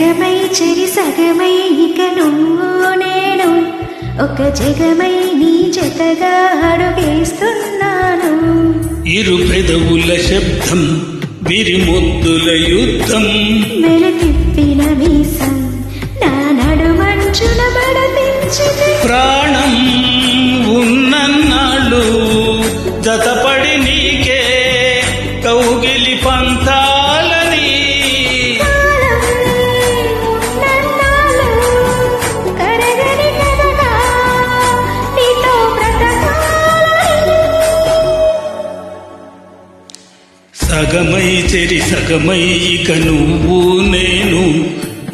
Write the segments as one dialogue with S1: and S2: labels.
S1: సగమై చెరి సగమై ఇక నువ్వు నేను. ఒక జగమై నీ జతగా అడుగేస్తున్నాను.
S2: ఇరు పెదవుల శబ్దం విరిముద్దుల యుద్ధం.
S1: మెలతిప్పిన మీసం నా నడుమంచున బడపించింది
S2: ప్రాణం ఉన్నన్నాళ్ళు జతపడి సగమై చెరి సగమై ఇక నువ్వు నేను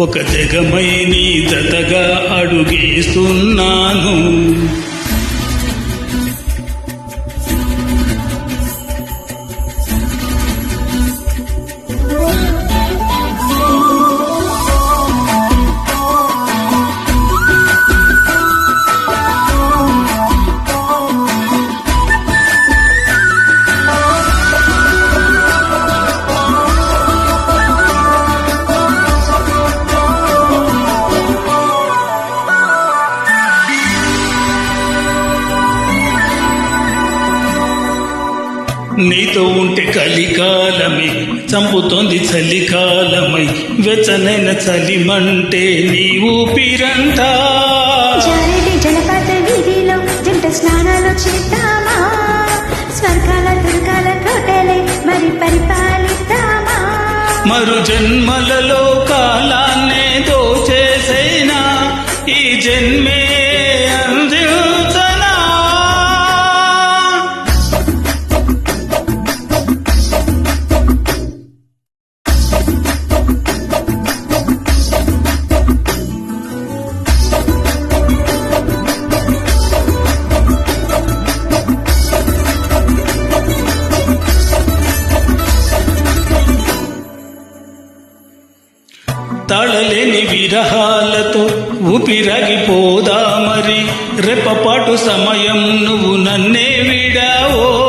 S2: ఒక జగమై నీ జతగా అడుగేస్తున్నాను. నీతో ఉంటే కలికాలమై చంపుతోంది చలికాలమై వెచ్చనైన చలిమంటే నీ ఊపిరంతా.
S1: జలపాత వీధిలో జంట స్నానాలు చేద్దామా? స్వర్గాల దుర్గాల కోటలే మరి పరిపాలిద్దామా?
S2: మరు జన్మలలో తళలేని విరహాలతో ఊపిరగిపోదా మరి? రెప్పపాటు సమయం నువ్వు నన్నే విడావో.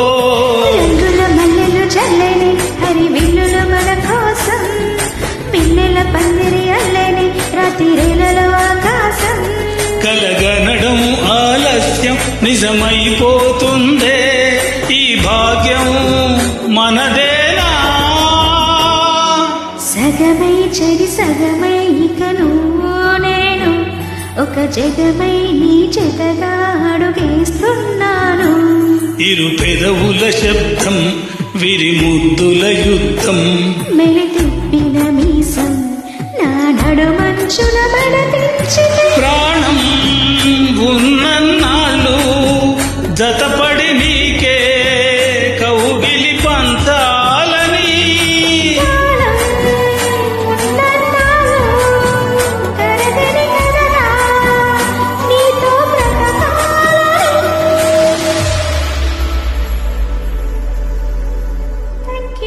S2: కలగనడం ఆలస్యం నిజమైపోతుందే. ఈ భాగ్యం మనదేనా?
S1: సగమై చెడి సగమై ఒక జగమై నీ జతగా అడుగేస్తున్నాను
S2: ఇరు పెదవుల శబ్దం విరిముద్దుల యుద్ధం.
S1: మెలితిప్పిన మీసం నా నడుమంచున బడపించింది
S2: ప్రాణం ఉన్నన్నాళ్ళు జత